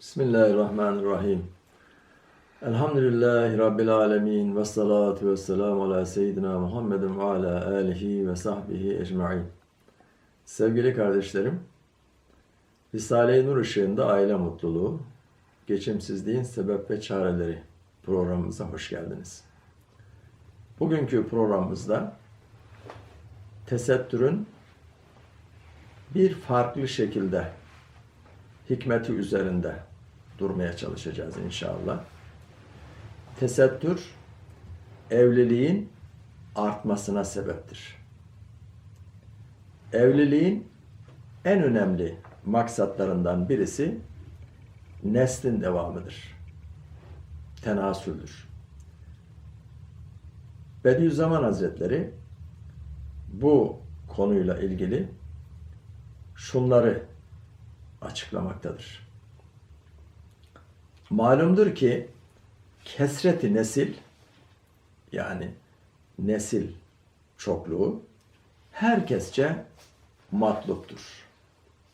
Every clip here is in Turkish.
Bismillahirrahmanirrahim. Elhamdülillahi Rabbil alemin ve salatu ve selamu ala seyyidina Muhammedin ve ala alihi ve sahbihi ecma'in. Sevgili kardeşlerim, Risale-i Nur ışığında aile mutluluğu, geçimsizliğin sebep ve çareleri programımıza hoş geldiniz. Bugünkü programımızda tesettürün bir farklı şekilde hikmeti üzerinde durmaya çalışacağız inşallah. Tesettür evliliğin artmasına sebeptir. Evliliğin en önemli maksatlarından birisi neslin devamıdır. Tenasüldür. Bediüzzaman Hazretleri bu konuyla ilgili şunları açıklamaktadır. Malumdur ki kesreti nesil yani nesil çokluğu herkesçe matluptur.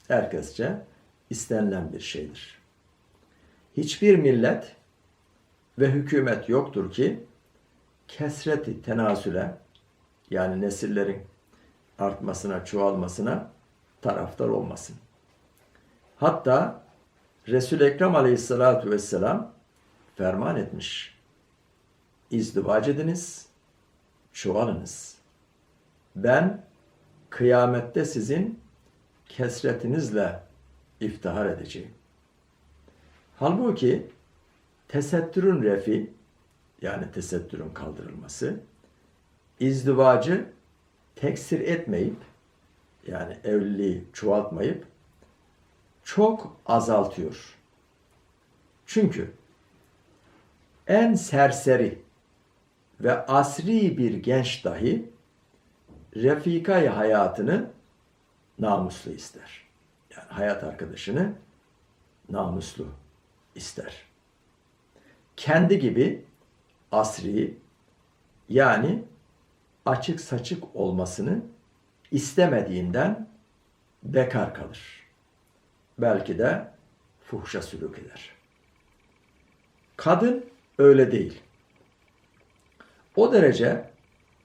Herkesçe istenilen bir şeydir. Hiçbir millet ve hükümet yoktur ki kesreti tenasüle yani nesillerin artmasına, çoğalmasına taraftar olmasın. Hatta Resul-i Ekrem aleyhissalatu vesselam ferman etmiş. İzdivac ediniz, çoğalınız. Ben kıyamette sizin kesretinizle iftihar edeceğim. Halbuki tesettürün refi yani tesettürün kaldırılması izdivacı teksir etmeyip yani evliliği çoğaltmayıp çok azaltıyor. Çünkü en serseri ve asri bir genç dahi refikayı hayatını namuslu ister. Yani hayat arkadaşını namuslu ister. Kendi gibi asri yani açık saçık olmasını istemediğinden bekar kalır belki de fuhşa sülük eder. Kadın öyle değil. O derece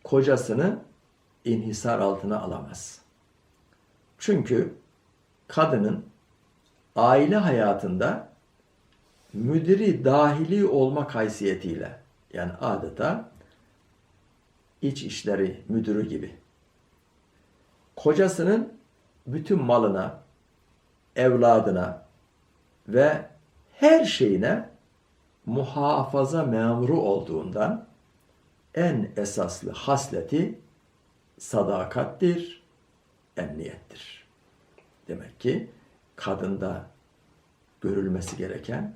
kocasını inhisar altına alamaz. Çünkü kadının aile hayatında müdiri dahili olmak haysiyetiyle yani adeta iç işleri müdürü gibi kocasının bütün malına, evladına ve her şeyine muhafaza memuru olduğundan en esaslı hasleti sadakattir, emniyettir. Demek ki kadında görülmesi gereken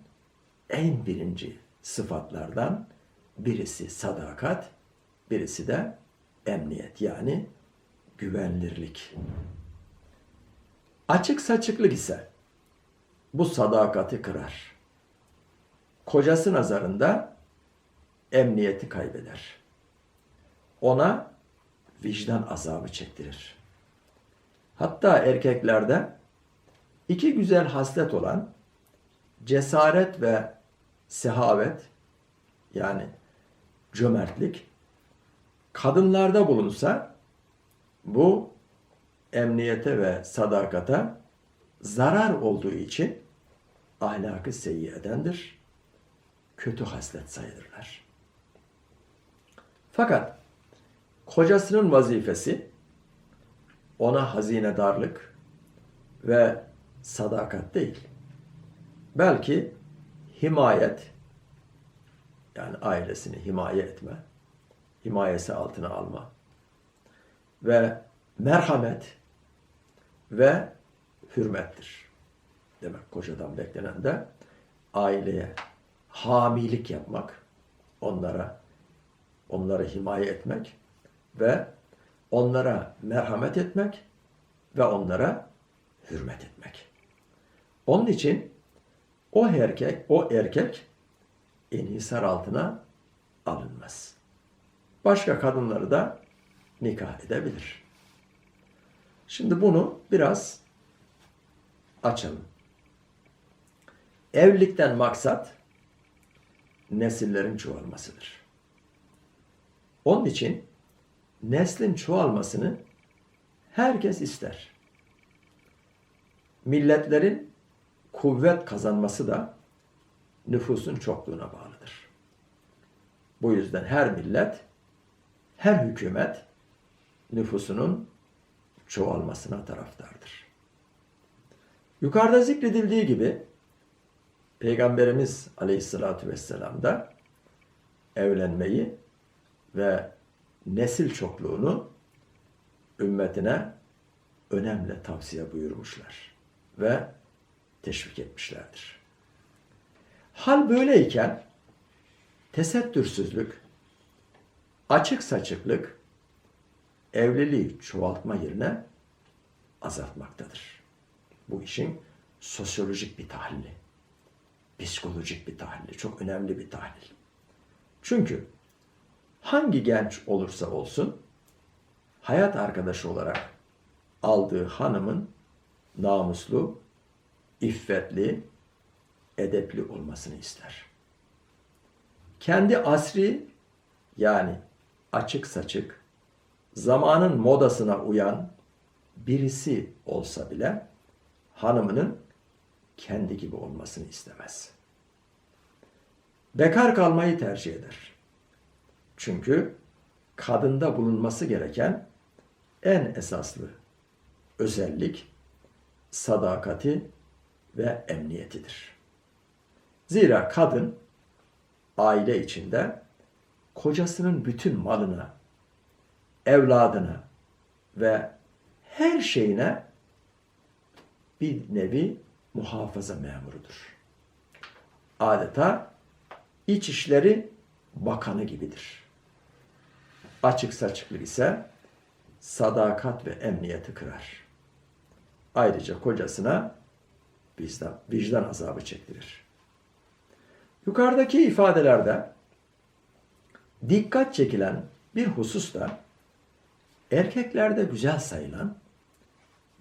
en birinci sıfatlardan birisi sadakat, birisi de emniyet yani güvenilirlik. Açık saçıklık ise bu sadakati kırar. Kocası nazarında emniyeti kaybeder. Ona vicdan azabı çektirir. Hatta erkeklerde iki güzel haslet olan cesaret ve sehavet yani cömertlik kadınlarda bulunsa bu emniyete ve sadakata zarar olduğu için ahlakı seyyiyedendir. Kötü haslet sayılırlar. Fakat kocasının vazifesi ona hazinedarlık ve sadakat değil. Belki himayet yani ailesini himaye etme, himayesi altına alma ve merhamet ve hürmettir. Demek kocadan beklenen de aileye hamilik yapmak, onlara onları himaye etmek ve onlara merhamet etmek ve onlara hürmet etmek. Onun için o erkek, o erkek inhisar altına alınmaz. Başka kadınları da nikah edebilir. Şimdi bunu biraz açalım. Evlilikten maksat nesillerin çoğalmasıdır. Onun için neslin çoğalmasını herkes ister. Milletlerin kuvvet kazanması da nüfusun çokluğuna bağlıdır. Bu yüzden her millet, her hükümet nüfusunun çoğalmasına taraftardır. Yukarıda zikredildiği gibi Peygamberimiz Aleyhisselatü Vesselam da evlenmeyi ve nesil çokluğunu ümmetine önemli tavsiye buyurmuşlar ve teşvik etmişlerdir. Hal böyleyken tesettürsüzlük, açık saçıklık evliliği çoğaltma yerine azaltmaktadır. Bu işin sosyolojik bir tahlili, psikolojik bir tahlili, çok önemli bir tahlil. Çünkü hangi genç olursa olsun hayat arkadaşı olarak aldığı hanımın namuslu, iffetli, edepli olmasını ister. Kendi asri yani açık saçık, zamanın modasına uyan birisi olsa bile hanımının kendi gibi olmasını istemez. Bekar kalmayı tercih eder. Çünkü kadında bulunması gereken en esaslı özellik sadakati ve emniyetidir. Zira kadın aile içinde kocasının bütün malına, evladına ve her şeyine bir nevi muhafaza memurudur. Adeta İçişleri Bakanı gibidir. Açık saçıklık ise sadakat ve emniyeti kırar. Ayrıca kocasına vicdan, vicdan azabı çektirir. Yukarıdaki ifadelerde dikkat çekilen bir husus da erkeklerde güzel sayılan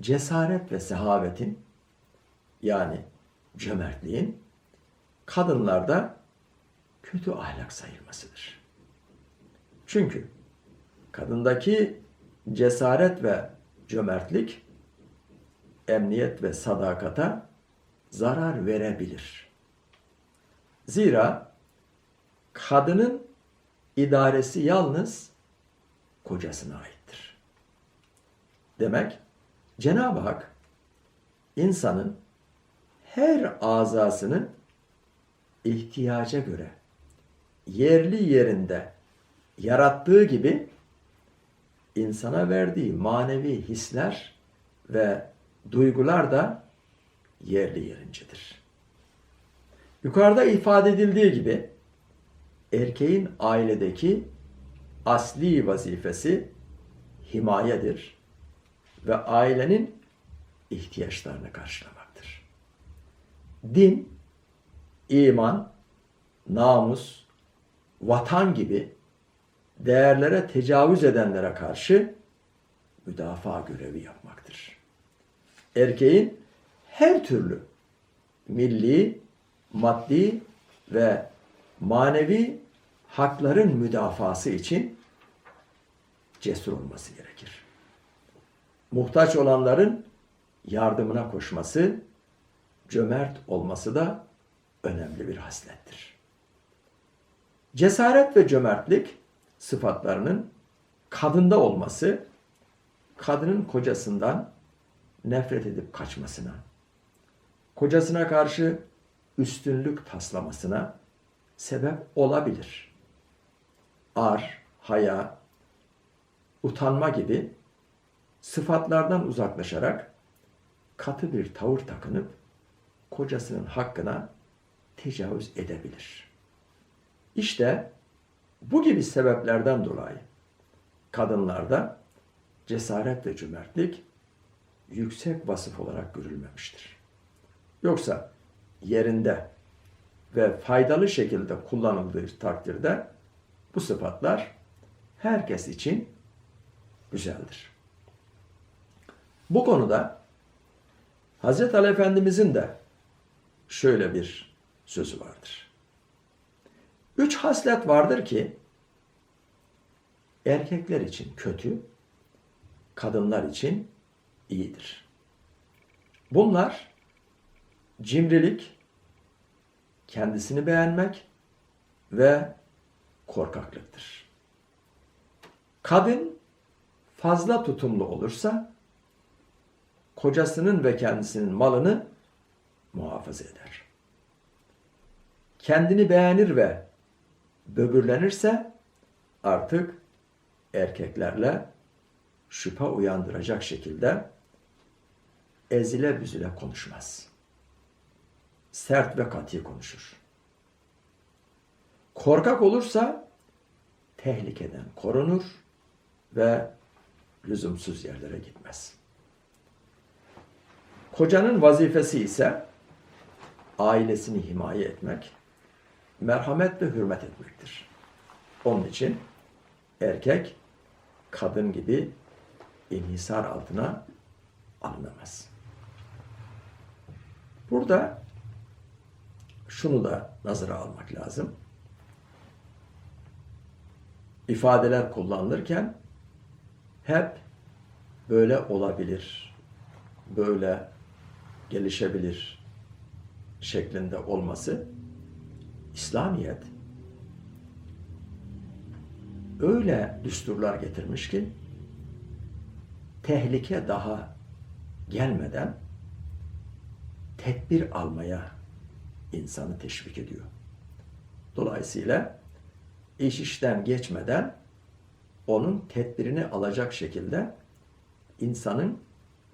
cesaret ve sehavetin yani cömertliğin kadınlarda kötü ahlak sayılmasıdır. Çünkü kadındaki cesaret ve cömertlik emniyet ve sadakata zarar verebilir. Zira kadının idaresi yalnız kocasına aittir. Demek Cenab-ı Hak insanın her azasını ihtiyaca göre yerli yerinde yarattığı gibi insana verdiği manevi hisler ve duygular da yerli yerincedir. Yukarıda ifade edildiği gibi erkeğin ailedeki asli vazifesi himayedir ve ailenin ihtiyaçlarını karşılamaktır. Din, iman, namus, vatan gibi değerlere tecavüz edenlere karşı müdafaa görevi yapmaktır. Erkeğin her türlü milli, maddi ve manevi hakların müdafası için cesur olması gerekir. Muhtaç olanların yardımına koşması, cömert olması da önemli bir haslettir. Cesaret ve cömertlik sıfatlarının kadında olması, kadının kocasından nefret edip kaçmasına, kocasına karşı üstünlük taslamasına sebep olabilir. Ar, haya, utanma gibi sıfatlardan uzaklaşarak katı bir tavır takınıp kocasının hakkına tecavüz edebilir. İşte bu gibi sebeplerden dolayı kadınlarda cesaret ve cömertlik yüksek vasıf olarak görülmemiştir. Yoksa yerinde ve faydalı şekilde kullanıldığı takdirde bu sıfatlar herkes için güzeldir. Bu konuda Hz. Ali Efendimizin de şöyle bir sözü vardır. Üç haslet vardır ki erkekler için kötü, kadınlar için iyidir. Bunlar cimrilik, kendisini beğenmek ve korkaklıktır. Kadın fazla tutumlu olursa kocasının ve kendisinin malını muhafaza eder. Kendini beğenir ve böbürlenirse artık erkeklerle şüphe uyandıracak şekilde ezile büzüle konuşmaz. Sert ve katı konuşur. Korkak olursa tehlikeden korunur ve lüzumsuz yerlere gitmez. Kocanın vazifesi ise ailesini himaye etmek, merhamet ve hürmet etmektir. Onun için erkek kadın gibi inhisar altına alınamaz. Burada şunu da nazara almak lazım. İfadeler kullanılırken hep böyle olabilir, böyle gelişebilir şeklinde olması İslamiyet öyle düsturlar getirmiş ki tehlike daha gelmeden tedbir almaya insanı teşvik ediyor. Dolayısıyla iş işten geçmeden onun tedbirini alacak şekilde insanın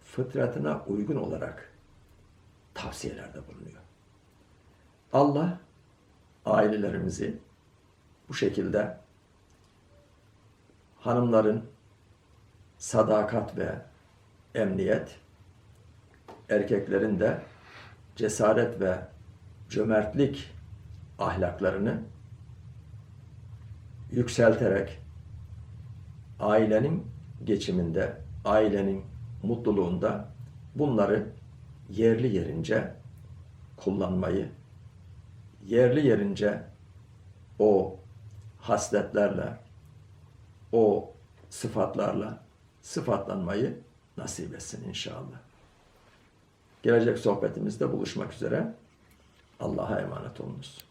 fıtratına uygun olarak tavsiyelerde bulunuyor. Allah ailelerimizi bu şekilde hanımların sadakat ve emniyet, erkeklerin de cesaret ve cömertlik ahlaklarını yükselterek ailenin geçiminde, ailenin mutluluğunda bunları yerli yerince kullanmayı, yerli yerince o hasletlerle, o sıfatlarla sıfatlanmayı nasip etsin inşallah. Gelecek sohbetimizde buluşmak üzere. Allah'a emanet olunuz.